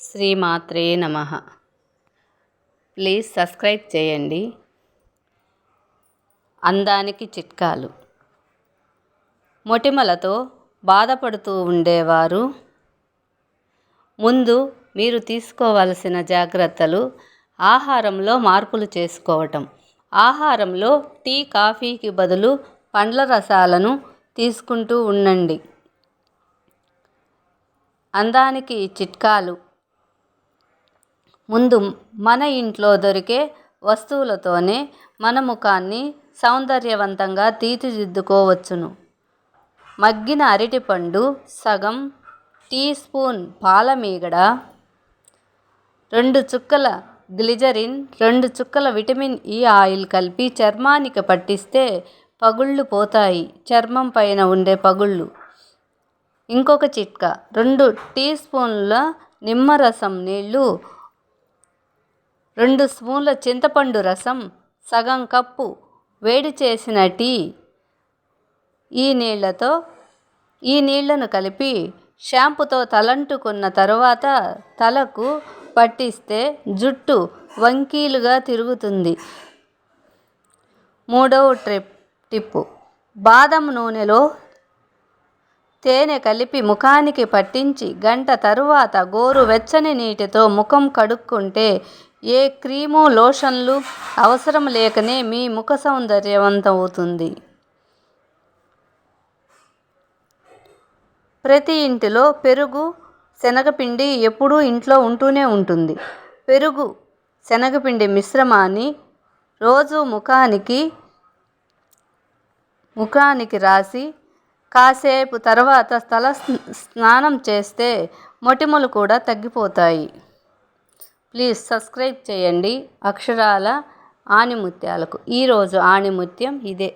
శ్రీమాత్రే నమ. Please subscribe చేయండి. అందానికి చిట్కాలు. మొటిమలతో బాధపడుతూ ఉండేవారు. ముందు మీరు తీసుకోవలసిన జాగ్రత్తలు ఆహారంలో మార్పులు చేసుకోవటం. ఆహారంలో టీ కాఫీకి బదులు పండ్ల రసాలను తీసుకుంటూ ఉండండి. అందానికి చిట్కాలు. ముందు మన ఇంట్లో దొరికే వస్తువులతోనే మన ముఖాన్ని సౌందర్యవంతంగా తీర్చిదిద్దుకోవచ్చును. మగ్గిన అరటిపండు సగం టీ స్పూన్ పాలమీగడ రెండు చుక్కల గ్లిజరిన్ రెండు చుక్కల విటమిన్ ఈ ఆయిల్ కలిపి చర్మానికి పట్టిస్తే పగుళ్ళు పోతాయి. చర్మం పైన ఉండే పగుళ్ళు. ఇంకొక చిట్కా రెండు టీ స్పూన్ల నిమ్మరసం నీళ్ళు రెండు స్పూన్ల చింతపండు రసం సగం కప్పు వేడి చేసిన టీ ఈ నీళ్ళతో ఈ నీళ్ళను కలిపి షాంపుతో తలంటుకున్న తరువాత తలకు పట్టిస్తే జుట్టు వంకీలుగా తిరుగుతుంది. మూడవ ట్రిప్ టిప్పు. బాదం నూనెలో తేనె కలిపి ముఖానికి పట్టించి గంట తరువాత గోరు వెచ్చని నీటితో ముఖం కడుక్కుంటే ఏ క్రీము లోషన్లు అవసరం లేకనే మీ ముఖ సౌందర్యవంతం అవుతుంది ప్రతి ఇంటిలో పెరుగు శనగపిండి ఎప్పుడూ ఇంట్లో ఉంటూనే ఉంటుంది. పెరుగు శనగపిండి మిశ్రమాన్ని రోజు ముఖానికి ముఖానికి రాసి కాసేపు తర్వాత తల స్నానం చేస్తే మొటిమలు కూడా తగ్గిపోతాయి. ప్లీజ్ సబ్స్క్రైబ్ చేయండి. అక్షరాల ఆణిముత్యాలకు. ఈరోజు ఆణిముత్యం ఇదే.